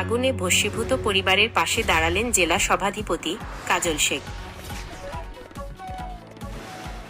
আগুনে ভস্মীভূত পরিবারের পাশে দাঁড়ালেন জেলা সভাধিপতি কাজল শেখ।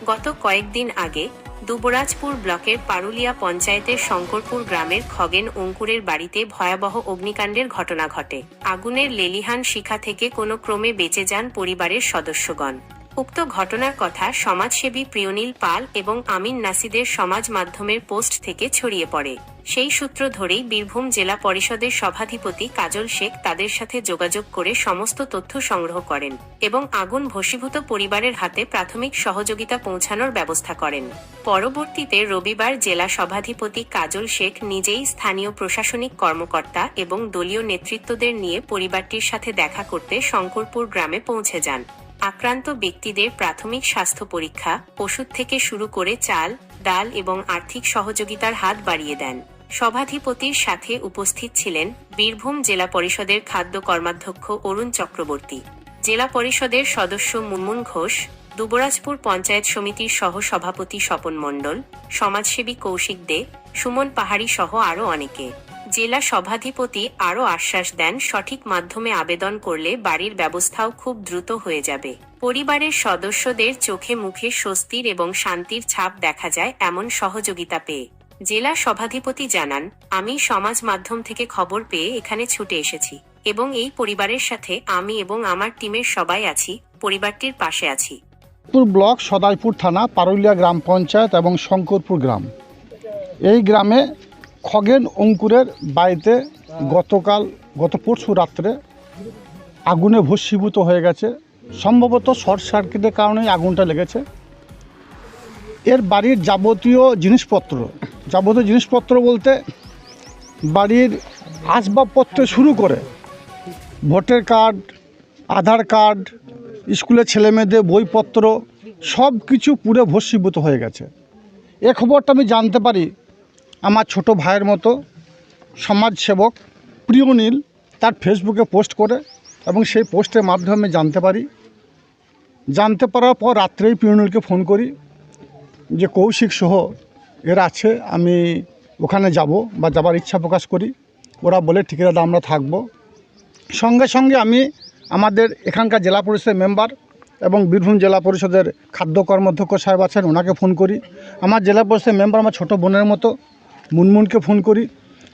গত কয়েকদিন আগে দুবরাজপুর ব্লকের পারুলিয়া পঞ্চায়েতের শঙ্করপুর গ্রামের খগেন অঙ্কুরের বাড়িতে ভয়াবহ অগ্নিকাণ্ডের ঘটনা ঘটে। আগুনের লেলিহান শিখা থেকে কোনো ক্রমে বেঁচে যান পরিবারের সদস্যগণ। উক্ত ঘটনার কথা সমাজসেবী প্রিয়নীল পাল এবং আমিন নাসিদের সমাজ মাধ্যমের পোস্ট থেকে ছড়িয়ে পড়ে। সেই সূত্র ধরেই বীরভূম জেলা পরিষদের সভাধিপতি কাজল শেখ তাদের সাথে যোগাযোগ করে সমস্ত তথ্য সংগ্রহ করেন এবং আগুন ভস্মীভূত পরিবারের হাতে প্রাথমিক সহযোগিতা পৌঁছানোর ব্যবস্থা করেন। পরবর্তীতে রবিবার জেলা সভাধিপতি কাজল শেখ নিজেই স্থানীয় প্রশাসনিক কর্মকর্তা এবং দলীয় নেতৃত্বদের নিয়ে পরিবারটির সাথে দেখা করতে শঙ্করপুর গ্রামে পৌঁছে যান। আক্রান্ত ব্যক্তিদের প্রাথমিক স্বাস্থ্য পরীক্ষা, ওষুধ থেকে শুরু করে চাল, ডাল এবং আর্থিক সহযোগিতার হাত বাড়িয়ে দেন। সভাধিপতির সাথে উপস্থিত ছিলেন বীরভূম জেলা পরিষদের খাদ্য কর্মাধ্যক্ষ অরুণ চক্রবর্তী, জেলা পরিষদের সদস্য মুনমুন ঘোষ, দুবরাজপুর পঞ্চায়েত সমিতির সহ সভাপতি স্বপন মণ্ডল, সমাজসেবী কৌশিক দে, সুমন পাহাড়ি সহ আরও অনেকে। জেলা সভাধিপতি আরও আশ্বাস দেন, সঠিক মাধ্যমে আবেদন করলে বাড়ির ব্যবস্থাও খুব দ্রুত হয়ে যাবে। পরিবারের সদস্যদের চোখে মুখে স্বস্তির এবং শান্তির ছাপ দেখা যায় এমন সহযোগিতা পেয়ে। জেলা সভাধিপতি জানান, আমি সমাজ মাধ্যম থেকে খবর পেয়ে এখানে ছুটে এসেছি এবং এই পরিবারের সাথে আমি এবং আমার টিমের সবাই আছি, পরিবারটির পাশে আছি। ব্লক সদাইপুর থানা, পারুলিয়া গ্রাম পঞ্চায়েত এবং শঙ্করপুর গ্রাম। এই গ্রামে খগেন অঙ্কুরের বাড়িতে গতকাল, গত পরশু রাত্রে আগুনে ভস্মীভূত হয়ে গেছে। সম্ভবত শর্ট সার্কিটের কারণেই আগুনটা লেগেছে। এর বাড়ির যাবতীয় জিনিসপত্র যাবতীয় জিনিসপত্র বলতে বাড়ির আসবাবপত্র শুরু করে ভোটার কার্ড, আধার কার্ড স্কুলের ছেলেমেয়েদের বইপত্র, সব কিছু পুরো ভস্মীভূত হয়ে গেছে। এ খবরটা আমি জানতে পারি আমার ছোট ভাইয়ের মতো সমাজসেবক প্রিয়নীল তার ফেসবুকে পোস্ট করে এবং সেই পোস্টের মাধ্যমে জানতে পারি। জানতে পারার পর রাত্রেই প্রিয়নীলকে ফোন করি যে কৌশিক সহ এরা আছে, আমি ওখানে যাব বা যাবার ইচ্ছা প্রকাশ করি। ওরা বলে, ঠিক দাদা আমরা থাকব। সঙ্গে সঙ্গে আমি আমাদের এখানকার জেলা পরিষদের মেম্বার এবং বীরভূম জেলা পরিষদের খাদ্য কর্মাধ্যক্ষ সাহেব আছেন, ওনাকে ফোন করি। আমার জেলা পরিষদের মেম্বার আমার ছোটো বোনের মতো, মুনমুনকে ফোন করি।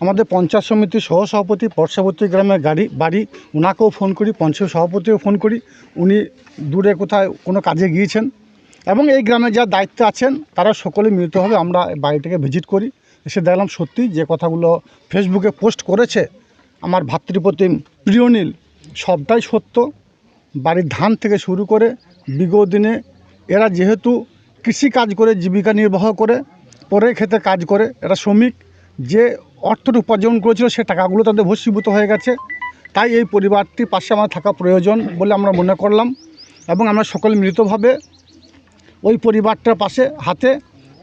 আমাদের পঞ্চায়েত সমিতির সহসভাপতি পার্শ্ববর্তী গ্রামের গাড়ি, বাড়ি, ওনাকেও ফোন করি, পঞ্চায়েত সভাপতিও ফোন করি। উনি দূরে কোথায় কোনো কাজে গিয়েছেন এবং এই গ্রামে যা দায়িত্ব আছেন, তারা সকলে মিলিতভাবে আমরা বাড়িটাকে ভিজিট করি। এসে দেখলাম সত্যি যে কথাগুলো ফেসবুকে পোস্ট করেছে, আমার ভাতৃপ্রতিম প্রিয়নীল সবটাই সত্য। বাড়ির ধান থেকে শুরু করে বিগত দিনে এরা যেহেতু কৃষি কাজ করে, জীবিকা নির্বাহ করে পরে খেতে কাজ করে, এরা শ্রমিক, যে অর্থটা উপার্জন করেছিল সে টাকাগুলো তাদের ভস্মীভূত হয়ে গেছে। তাই এই পরিবারটির পাশে আমার থাকা প্রয়োজন বলে আমরা মনে করলাম এবং আমরা সকলে মিলিতভাবে ওই পরিবারটার পাশে হাতে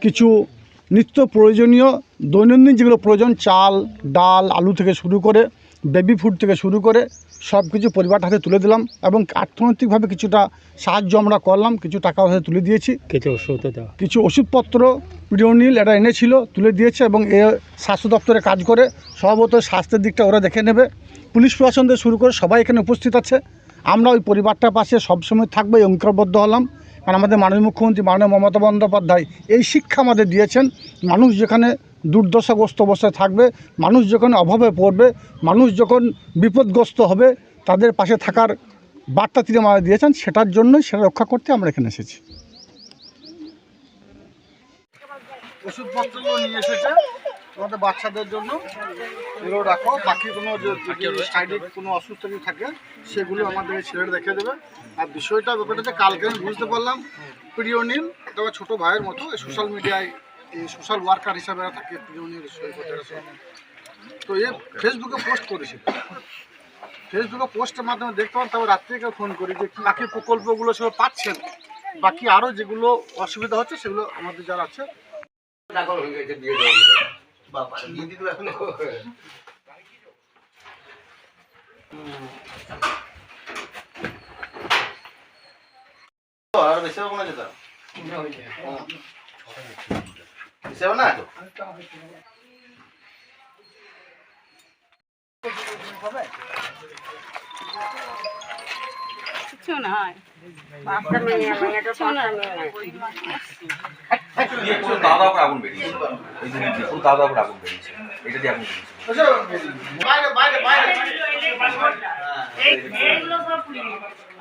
কিছু নিত্য প্রয়োজনীয় দৈনন্দিন যেগুলো প্রয়োজন চাল ডাল আলু থেকে শুরু করে বেবি ফুড থেকে শুরু করে সব কিছু পরিবারটা হাতে তুলে দিলাম এবং অর্থনৈতিকভাবে কিছুটা সাহায্য আমরা করলাম কিছু টাকা হাতে তুলে দিয়েছি। কিছু ওষুধ দেওয়া কিছু ওষুধপত্র প্রিয়নীল এটা এনেছিল তুলে দিয়েছে এবং এ স্বাস্থ্য দপ্তরে কাজ করে সম্ভবত স্বাস্থ্যের দিকটা ওরা দেখে নেবে। পুলিশ প্রশাসন থেকে শুরু করে সবাই এখানে উপস্থিত আছে। আমরা ওই পরিবারটার পাশে সবসময় থাকব এই অঙ্গীকারবদ্ধ হলাম। কারণ আমাদের মাননীয় মুখ্যমন্ত্রী, মাননীয় মমতা বন্দ্যোপাধ্যায় এই শিক্ষা আমাদের দিয়েছেন। মানুষ যেখানে দুর্দশাগ্রস্ত অবস্থায় থাকবে, মানুষ যখন অভাবে পড়বে, মানুষ যখন বিপদগ্রস্ত হবে, তাদের পাশে থাকার বার্তা তিনি আমাদের দিয়েছেন, সেটার জন্যই সেটা রক্ষা করতে আমরা এখানে এসেছি। ওষুধপত্রগুলো নিয়ে এসেছে। তোমাদের বাচ্চাদের জন্য এগুলো রাখো। বাকি কোনো শারীরিক কোনো অসুস্থ যদি থাকে সেগুলো আমাদের ছেলেরা দেখে দেবে। আর বিষয়টা ব্যাপারটা যে কালকে আমি বুঝতে পারলাম প্রিয়নীল এটা আমার ছোটো ভাইয়ের মতো সোশ্যাল মিডিয়ায় এই সোশ্যাল ওয়ার্কার হিসাবে থাকে সৈকতের সঙ্গে। তো এ ফেসবুকে পোস্ট করেছে। ফেসবুকে পোস্টের মাধ্যমে দেখতে পান তারপর রাত্রে কেউ ফোন করি যে কি বাকি প্রকল্পগুলো সেগুলো পাচ্ছেন। বাকি আরও যেগুলো অসুবিধা হচ্ছে সেগুলো আমাদের যারা আছে আর বেশি হবে না যেটা বেশি হবে না কিছু নয় দিয়ে পুরো দাওয়া দাওয়া আগুন বেরিয়েছে। ওই যে পুরো দাওয়া দাওয়া আগুন বেরিয়েছে। এটা দিয়ে আগুন বেরিয়েছে। বাইরে বাইরে বাইরে।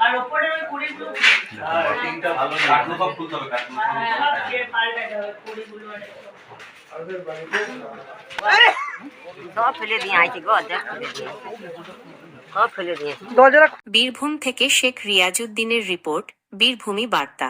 আর ওপরে ওই কুড়িগুলো কাঠগুলো সব খুলতে হবে কাঠগুলো পাল্টাতে হবে। কুড়িগুলো সব ফেলে দিয়ে আইছি গো দেখ। ফেলে দিয়ে সব ফেলে দিয়েছি বীরভূম থেকে শেখ রিয়াজউদ্দিনের রিপোর্ট বীরভূমি বার্তা।